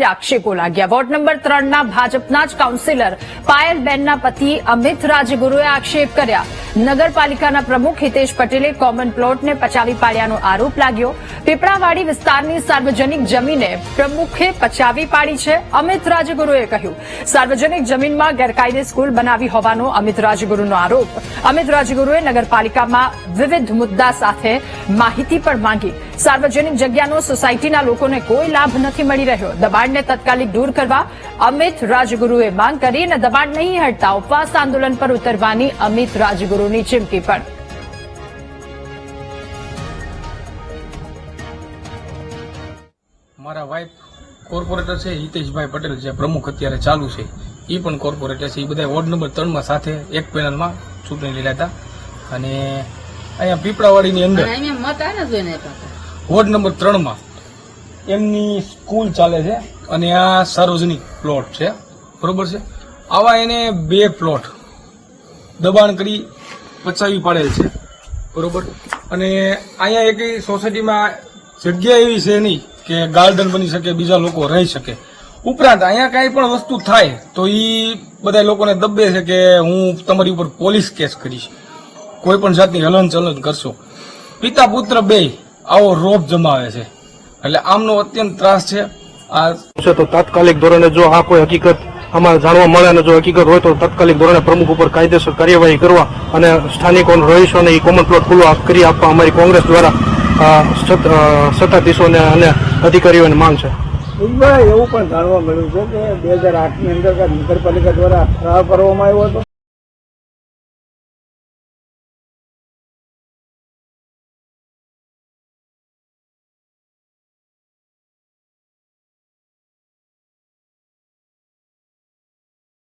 ગંભીર આક્ષેપો લાગ્યા. વોર્ડ નંબર ત્રણના ભાજપના જ કાઉન્સિલર પાયલબેનના પતિ અમિત રાજગુરુએ આક્ષેપ કર્યા. નગરપાલિકાના પ્રમુખ હિતેશ પટેલે કોમન પ્લોટને પચાવી પાડ્યાનો આરોપ લાગ્યો. પીપળાવાડી વિસ્તારની સાર્વજનિક જમીને પ્રમુખે પચાવી પાડી છે અમિત રાજગુરુએ કહ્યું. સાર્વજનિક જમીનમાં ગેરકાયદે સ્કૂલ બનાવી હોવાનો અમિત રાજગુરુનો આરોપ. અમિત રાજગુરુએ નગરપાલિકામાં વિવિધ મુદ્દા સાથે માહિતી પણ માંગી. સાર્વજનિક જગ્યાનો સોસાયટીના લોકોને કોઈ લાભ નથી મળી રહ્યો. દબાણને તત્કાલિક દૂર કરવા અમિત રાજગુરુએ માંગ કરી અને દબાણ નહીં હટતા ઉપવાસ આંદોલન પર ઉતરવાની અમિત રાજગુરુની ચીમકી પણ. મારા વાઇફ કોર્પોરેટર છે હિતેશભાઈ પટેલ જે પ્રમુખ અત્યારે ચાલુ છે એ પણ કોર્પોરેટર છે. એ બધા વોર્ડ નંબર ત્રણમાં સાથે એક પેનલમાં ચૂંટણી લીધા હતા. અને અહીંયા પીપળાવાડીની અંદર મત આવે જોઈને પાછા વોર્ડ નંબર ત્રણમાં. એમની સ્કૂલ ચાલે છે? અને આ સાર્વજનિક પ્લોટ છે. બરોબર છે? આવા એને બે પ્લોટ દબાણ કરી પચાવી પાડેલ છે. બરોબર? અને અહીંયા એક સોસાયટીમાં જગ્યા એવી છે નહીં કે ગાર્ડન બની શકે બીજા લોકો રહી શકે. ઉપરાંત અહીંયા કાંઈ પણ વસ્તુ થાય તો એ બધા લોકોને દબે છે કે હું તમારી ઉપર પોલીસ કેસ કરીશ. કોઈ પણ જાતની હલન ચલન કરશો. પિતા પુત્ર બે આવો રોપ જમાવે છે. એટલે આમનો અત્યંત ત્રાસ છે. આ છે તો તાત્કાલિક ધોરણે જો આ કોઈ હકીકત અમારે જાણવા મળે અને જો હકીકત હોય તો તાત્કાલિક ધોરણે પ્રમુખ ઉપર કાયદેસર કાર્યવાહી કરવા અને સ્થાનિકો રહીશોને એ કોમન પ્લોટ ખુલ્લો કરી આપવા અમારી કોંગ્રેસ દ્વારા સત્તાધીશોને અને અધિકારીઓને માંગ છે. ભાઈ એવું પણ જાણવા મળ્યું છે કે બે હજાર આઠની અંદર નગરપાલિકા દ્વારા ઠરાવ કરવામાં આવ્યો હતો?